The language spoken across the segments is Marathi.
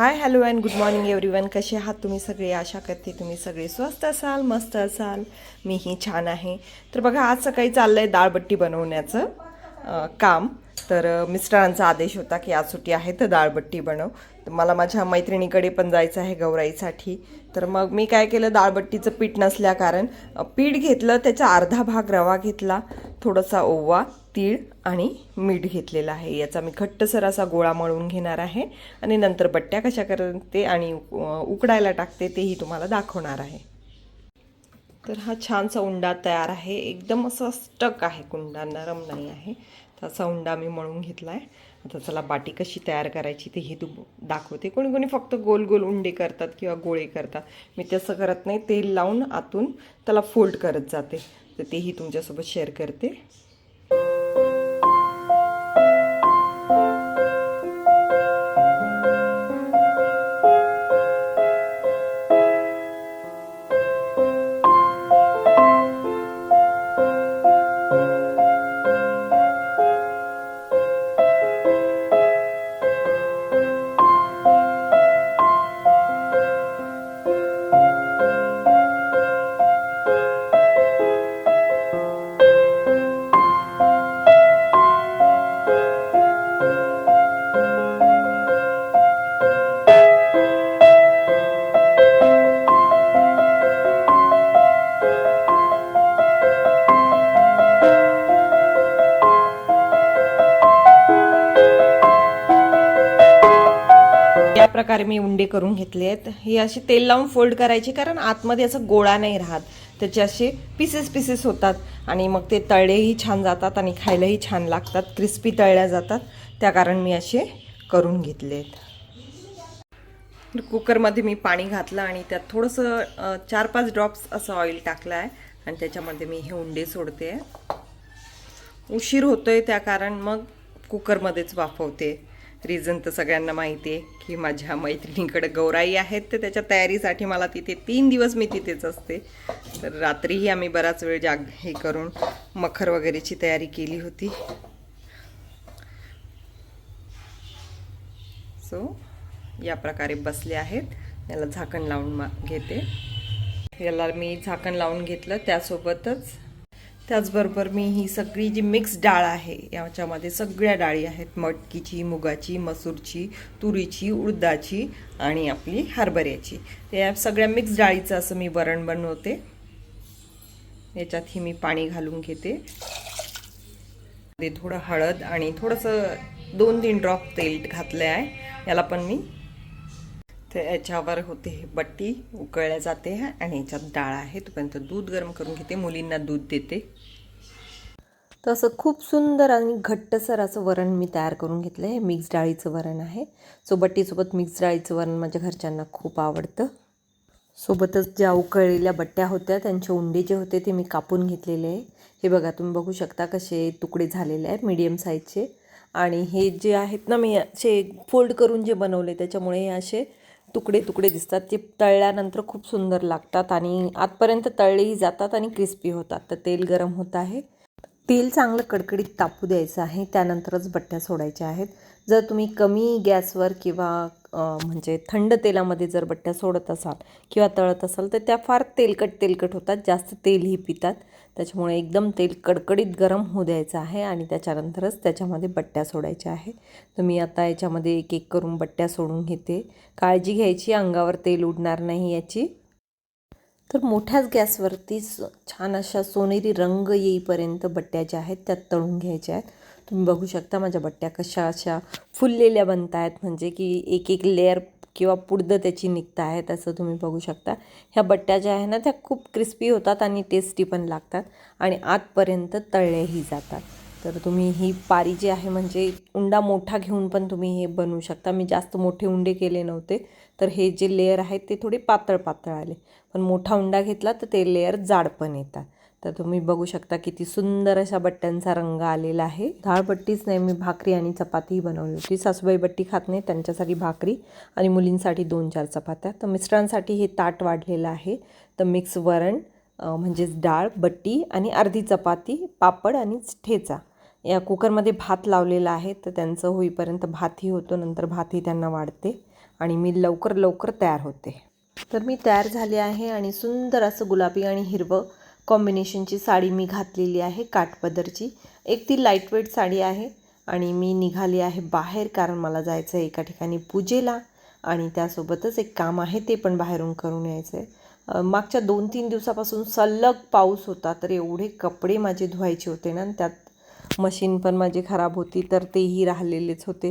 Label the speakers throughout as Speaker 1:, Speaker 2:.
Speaker 1: Hi hello and good morning everyone कसे आहात तुम्ही सगळे? आशा करते तुम्ही सगळे स्वस्त असाल मस्त असाल. मीही छान आहे. तर बघा आज सकाळी चाललं आहे दाळबट्टी बनवण्याचं काम. तर मिस्टरांचा आदेश होता की आज सुट्टी आहे तर दाळबट्टी बनव. तर मला माझ्या मैत्रिणीकडे पण जायचं आहे गौराईसाठी. तर मग मी काय केलं दाळबट्टीचं पीठ नसल्या कारण पीठ घेतलं त्याचा अर्धा भाग रवा घेतला थोडासा ओवा तीळ आणि मीठ घेतलेलं आहे. याचा मी घट्टसर असा गोळा मळून घेणार आहे आणि नंतर बट्ट्या कशा करते आणि उकडायला टाकते तेही तुम्हाला दाखवणार आहे. तर हा छानसा उंडा तयार आहे. एकदम असं स्टक आहे कुंडा नरम नाही आहे. तसा उंडा मी मळून घेतला आहे आता चला बाटी कशी तयार करायची तेही तू दाखवते. कोणी कोणी फक्त गोल गोल उंडे करतात किंवा गोळे करतात. मी तसं करत नाही. तेल लावून आतून त्याला फोल्ड करत जाते. तर तेही तुमच्यासोबत शेअर करते. प्रकारे मी उंडे करून घेतले आहेत. हे असे तेल लावून फोल्ड करायचे कारण आतमध्ये असं गोळा नाही राहत. त्याचे असे पीसेस पीसेस होतात आणि मग ते तळलेही छान जातात आणि खायलाही छान लागतात. क्रिस्पी तळल्या जातात. त्या कारण मी असे करून घेतले आहेत. कुकरमध्ये मी पाणी घातलं आणि त्यात थोडंसं चार पाच ड्रॉप्स असं ऑइल टाकलं आहे. आणि त्याच्यामध्ये मी हे उंडे सोडते. उशीर होतोय त्या कारण मग कुकरमध्येच वाफवते. रिझन तर सगळ्यांना माहिती आहे की माझ्या मैत्रिणीकडे गौराई आहेत तर त्याच्या तयारीसाठी मला तिथे तीन दिवस मी तिथेच असते. तर रात्रीही आम्ही बराच वेळ जाग हे करून मखर वगैरेची तयारी केली होती. सो या प्रकारे बसले आहेत. याला झाकण लावून मा घेते. याला मी झाकण लावून घेतलं त्यासोबतच त्याचबरोबर मी ही सगळी जी मिक्स डाळ आहे याच्यामध्ये सगळ्या डाळी आहेत. मटकीची मुगाची मसूरची तुरीची उडदाची आणि आपली हरभऱ्याची. तर या सगळ्या मिक्स डाळीचं असं मी वरण बनवते. याच्यातही मी पाणी घालून घेते. थोडं हळद आणि थोडंसं दोन तीन ड्रॉप तेल घातलं आहे याला पण मी तर याच्यावर होते हे बट्टी उकळल्या जाते आणि याच्यात डाळ आहे. तोपर्यंत दूध गरम करून घेते. मुलींना दूध देते. तर असं खूप सुंदर आणि घट्टसर असं वरण मी तयार करून घेतलं आहे. मिक्स डाळीचं वरण आहे. सो बट्टीसोबत मिक्स डाळीचं वरण माझ्या घरच्यांना खूप आवडतं. सोबतच ज्या उकळलेल्या बट्ट्या होत्या त्यांचे उंडे जे होते ते मी कापून घेतलेले आहे. हे बघा तुम्ही बघू शकता कसे तुकडे झालेले आहेत मीडियम साईजचे आणि हे जे आहेत ना मी असे फोल्ड करून जे बनवले त्याच्यामुळे हे असे तुकडे तुकडे दिसतात. ते तळल्यानंतर खूप सुंदर लागतात आणि आतपर्यंत तळलेही जातात आणि क्रिस्पी होतात. तर तेल गरम होत आहे. तेल चांगलं कडकडीत तापू द्यायचं आहे. त्यानंतरच बट्ट्या सोडायच्या आहेत. जर तुम्ही कमी गॅसवर किंवा म्हणजे थंड तेलामध्ये जर बट्ट्या सोडत असाल किंवा तळत असाल तर त्या फार तेलकट तेलकट होतात. जास्त तेलही पितात. त्याच्यामुळे एकदम तेल कडकडीत गरम होऊ द्यायचं आहे आणि त्याच्यानंतरच त्याच्यामध्ये बट्ट्या सोडायच्या आहे तर मी आता याच्यामध्ये एक एक करून बट्ट्या सोडून घेते. काळजी घ्यायची अंगावर तेल उडणार नाही याची. तर मोठ्याच गॅसवरती स- छान अशा सोनेरी रंग येईपर्यंत बट्ट्या ज्या आहेत त्या तळून घ्यायच्या आहेत. तुम्ही बघू शकता माझ्या बट्ट्या कशा अशा फुललेल्या बनत आहेत म्हणजे की एक एक लेअर किंवा पुडदं त्याची निघत आहेत असं तुम्ही बघू शकता. ह्या बट्ट्या ज्या आहे ना त्या खूप क्रिस्पी होतात आणि टेस्टी पण लागतात आणि आतपर्यंत तळलेही जातात. तर तुम्ही ही पारी जी आहे म्हणजे उंडा मोठा घेऊन पण तुम्ही हे बनवू शकता. मी जास्त मोठे उंडे केले नव्हते तर हे जे लेअर आहेत ते थोडे पातळ पातळ आले. पण मोठा उंडा घेतला तर ते लेअर जाड पण येतात. तर तुम्ही बघू शकता किती सुंदर अशा बट्ट्यांचा रंग आलेला आहे. डाळबट्टीच नाही मी भाकरी आणि चपातीही बनवली होती. सासूबाई बट्टी खात नाही त्यांच्यासाठी भाकरी आणि मुलींसाठी दोन चार चपात्या. तर मिस्टरांसाठी हे ताट वाढलेलं आहे. तर मिक्स वरण म्हणजेच डाळ बट्टी आणि अर्धी चपाती पापड आणि ठेचा. या कुकरमध्ये भात लावलेला आहे तर त्यांचं होईपर्यंत भातही होतो नंतर भातही त्यांना वाढते आणि मी लवकर लवकर तयार होते. तर मी तयार झाले आहे आणि सुंदर असं गुलाबी आणि हिरवं कॉम्बिनेशनची साडी मी घातलेली आहे काठपदरची. एक ती लाईटवेट साडी आहे आणि मी निघाली आहे बाहेर कारण मला जायचं आहे एका ठिकाणी पूजेला आणि त्यासोबतच एक काम आहे ते पण बाहेरून करून यायचं आहे मागच्या दोन तीन दिवसापासून सलग पाऊस होता तर एवढे कपडे माझे धुवायचे होते ना त्यात मशीन पण माझी खराब होती तर तेही राहिलेलेच होते.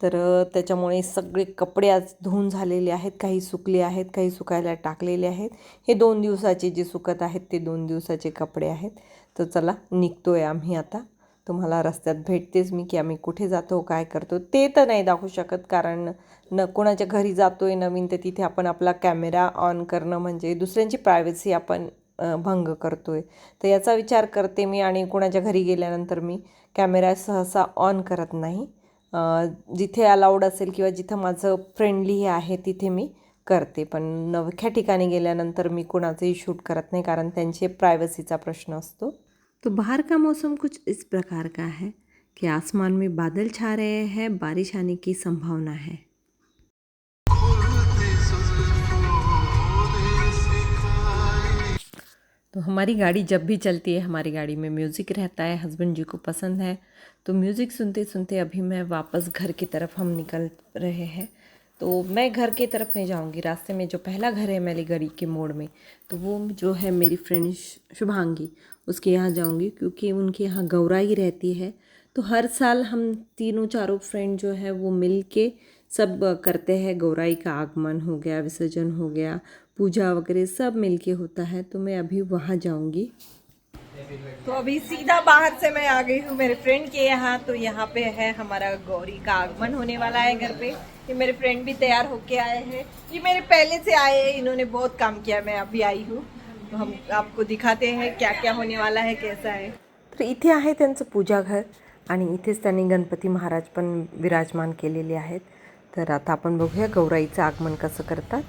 Speaker 1: तर त्याच्यामुळे सगळे कपडे आज धुवून झालेले आहेत. काही सुकले आहेत काही सुकायला टाकलेले आहेत. हे दोन दिवसाचे जे सुकत आहेत ते दोन दिवसाचे कपडे आहेत. तर चला निघतो आहे आम्ही आता. तुम्हाला रस्त्यात भेटतेच मी की आम्ही कुठे जातो काय करतो ते तर नाही दाखवू शकत. कारण न कोणाच्या घरी जातो आहे नवीन तर तिथे आपण आपला कॅमेरा ऑन करणं म्हणजे दुसऱ्यांची प्रायव्हसी आपण भंग करतो आहे तर याचा विचार करते मी आणि कोणाच्या घरी गेल्यानंतर मी कॅमेरा सहसा ऑन करत नाही. जिथे अलाउड असेल किंवा जिथं माझं फ्रेंडली आहे तिथे मी करते. पण नवख्या ठिकाणी गेल्यानंतर मी कोणाचंही शूट करत नाही कारण त्यांचे प्रायव्हसीचा प्रश्न असतो. तो बाहर का मौसम कुछ इस प्रकार का है? कि आसमान में बादल छा रहे हैं? बारिश आने की संभावना है? तो हमारी गाड़ी जब भी चलती है, हमारी गाड़ी में म्यूज़िक रहता है हस्बैंड जी को पसंद है तो म्यूज़िक सुनते सुनते अभी मैं वापस घर की तरफ़ हम निकल रहे हैं। तो मैं घर की तरफ़ नहीं जाऊँगी, रास्ते में जो पहला घर है मेरी गली के मोड़ में तो वो जो है मेरी फ्रेंड शुभांगी, उसके यहाँ जाऊँगी क्योंकि उनके यहाँ गौराई रहती है। तो हर साल हम तीनों चारों फ्रेंड जो है वो मिल के सब करते हैं, गौराई का आगमन हो गया, विसर्जन हो गया पूजा वगैरह सब मिलके होता है तो मैं अभी वहाँ जाऊंगी। तो अभी सीधा बाहर से मैं आ गई हूँ मेरे फ्रेंड के यहाँ तो यहाँ पे है हमारा गौरी का आगमन होने वाला है घर पे। ये मेरे फ्रेंड भी तैयार होके आए हैं। ये मेरे पहले से आए हैं इन्होंने बहुत काम किया मैं अभी आई हूँ। तो हम आपको दिखाते हैं क्या क्या होने वाला है कैसा है। तर इथे आहे त्यांचं पूजाघर आणि इथेच त्यांनी गणपती महाराज पण विराजमान केलेले आहेत. तर आता आपण बघूया गौराईचं आगमन कसं करतात.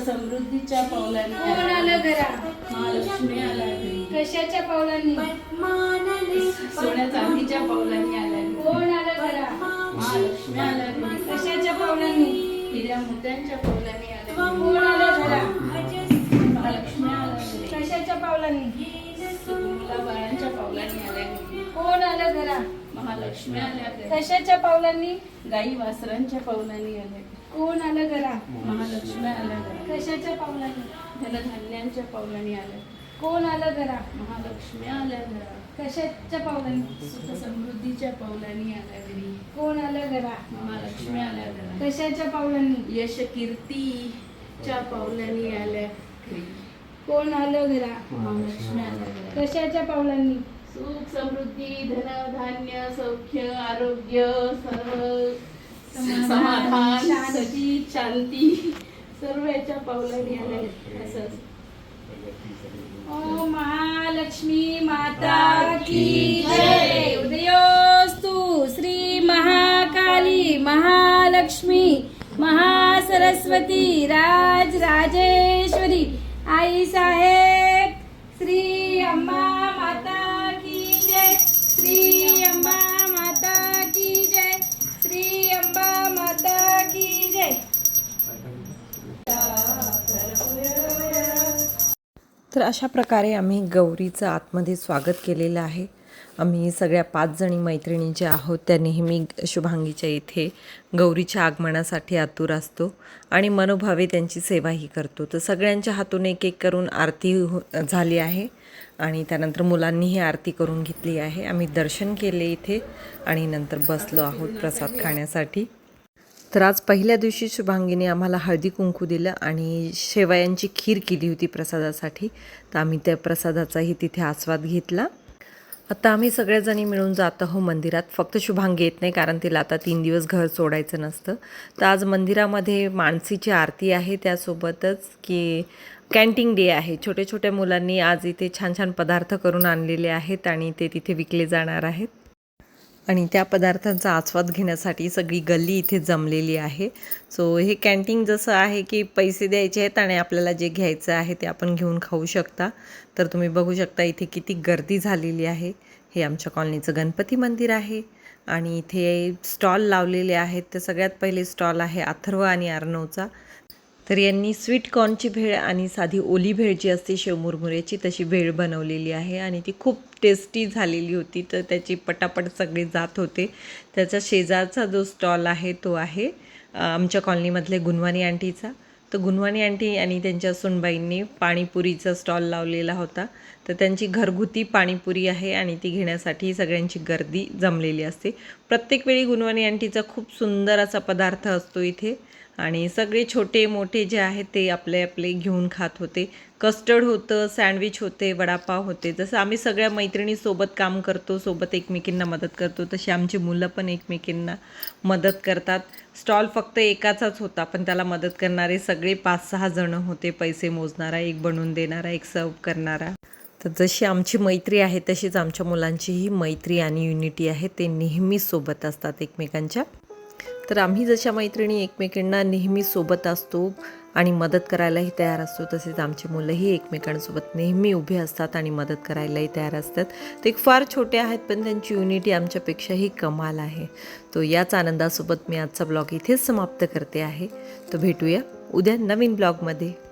Speaker 2: समृद्धीच्या पावलानी कोण आलं घरा महालक्ष्मी आल्या घरी. कशाच्या पावलानी सोन्या चांदीच्या पावलानी घरी. कोण आलं घरा महालक्ष्मी आल्या घरी. कशाच्या पावलानी हिऱ्या मोत्यांच्या पावलानी घरी. कोण आलं घरा महालक्ष्मी आल्या घरी. कशाच्या पावलांनी बाळांच्या पावलांनी आल्या. कोण आलं घरा महालक्ष्मी आल्या. कशाच्या पावलांनी गाई वासरांच्या पावलांनी आल्या. कोण आलं घरा? महालक्ष्मी आल्या घरी. कशाच्या पावलांनी? धनधान्यांच्या पावलांनी आल्या. कोण आलं घरा? महालक्ष्मी आल्या घरा. कशाच्या पावलांनी?
Speaker 3: सुख समृद्धीच्या पावलांनी आल्या घरी.
Speaker 2: कोण आलं घरा?
Speaker 3: महालक्ष्मी आल्या घरा.
Speaker 2: कशाच्या पावलांनी?
Speaker 3: यश कीर्तीच्या पावलांनी आल्या घरी.
Speaker 2: कोण आलं घरा?
Speaker 3: महालक्ष्मी आल्या घरा.
Speaker 2: कशाच्या पावलांनी?
Speaker 3: सुख समृद्धी धन धान्य सौख्य आरोग्य सर्व. समाधान. सती शांती सर्व याच्या पावलांनी आल्या. असं असं.
Speaker 2: ओ महालक्ष्मी माता की जय उदयोस्तु श्री महाकाली महालक्ष्मी महासरस्वती राज राजेश्वरी आई साहेब
Speaker 1: तर अशा प्रकारे आम्ही गौरीचं आतमध्ये स्वागत केलेलं आहे. आम्ही सगळ्या पाच जणी मैत्रिणी ज्या आहोत. त्या नेहमी शुभांगीच्या इथे गौरीच्या आगमनासाठी आतुर असतो आणि मनोभावे त्यांची सेवाही करतो. तर सगळ्यांच्या हातून एक एक करून आरती हो झाली आहे आणि त्यानंतर मुलांनीही आरती करून घेतली आहे. आम्ही दर्शन केले इथे आणि नंतर बसलो आहोत प्रसाद खाण्यासाठी. तर आज पहिल्या दिवशी शुभांगीने आम्हाला हळदी कुंकू दिलं आणि शेवयांची खीर केली होती प्रसादासाठी. तर आम्ही त्या प्रसादाचाही तिथे आस्वाद घेतला. आता आम्ही सगळ्याजणी मिळून जात आहो मंदिरात. फक्त शुभांगी येत नाही कारण तिला आता तीन दिवस घर सोडायचं नसतं. तर आज मंदिरामध्ये माणसीची आरती आहे त्यासोबतच की कॅन्टीन डे आहे. छोट्या छोट्या मुलांनी आज इथे छान छान पदार्थ करून आणलेले आहेत आणि ते तिथे विकले जाणार आहेत. आणि त्या पदार्थांचा आस्वाद घेण्यासाठी सगळी गल्ली इथे जमलेली आहे. सो हे कॅन्टीन जसं आहे की पैसे द्यायचे आहेत आणि आपल्याला जे घ्यायचं आहे ते आपण घेऊन खाऊ शकता. तर तुम्ही बघू शकता इथे किती गर्दी झालेली आहे. हे आमच्या कॉलनीचं गणपती मंदिर आहे. आणि इथे स्टॉल लावलेले आहेत. तर सगळ्यात पहिले स्टॉल आहे अथर्व आणि अर्णवचा. तर यांनी स्वीट कॉर्नची भेळ आणि साधी ओली भेळ जी असते शेवमुरमुऱ्याची तशी भेळ बनवलेली आहे आणि ती खूप टेस्टी झालेली होती. तर त्याची पटापट सगळे जात होते. त्याचा शेजारचा जो स्टॉल आहे तो आहे आमच्या कॉलनीमधले गुणवानी आंटीचा. तर गुणवानी आंटी आणि त्यांच्या सुनबाईंनी पाणीपुरीचा स्टॉल लावलेला होता. तर त्यांची घरगुती पाणीपुरी आहे आणि ती घेण्यासाठी सगळ्यांची गर्दी जमलेली असते. प्रत्येक वेळी गुणवानी आंटीचा खूप सुंदर असा पदार्थ असतो इथे. आणि सगळे छोटे मोठे जे आहेत ते आपले आपले घेऊन खात होते. कस्टर्ड होतं सँडविच होते वडापाव होते. जसं आम्ही सगळ्या मैत्रिणीसोबत काम करतो सोबत एकमेकींना मदत करतो तशी आमची मुलं पण एकमेकींना मदत करतात. स्टॉल फक्त एकाचाच होता पण त्याला मदत करणारे सगळे पाच सहा जणं होते. पैसे मोजणारा एक बनवून देणारा एक सर्व करणारा. तर जशी आमची मैत्री आहे तशीच आमच्या मुलांचीही मैत्री आणि युनिटी आहे. ते नेहमी सोबत असतात एकमेकांच्या. तर आम्ही जशा मैत्रिणी एकमेकींना नेहमी सोबत असतो आणि मदत करायलाही तयार असतो तसेच आमची मुलंही एकमेकांसोबत नेहमी उभे असतात आणि मदत करायलाही तयार असतात. ते फार छोटे आहेत पण त्यांची युनिटी आमच्यापेक्षाही कमाल आहे. तो याच आनंदासोबत मी आजचा ब्लॉग इथेच समाप्त करते आहे. तर भेटूया उद्या नवीन ब्लॉगमध्ये.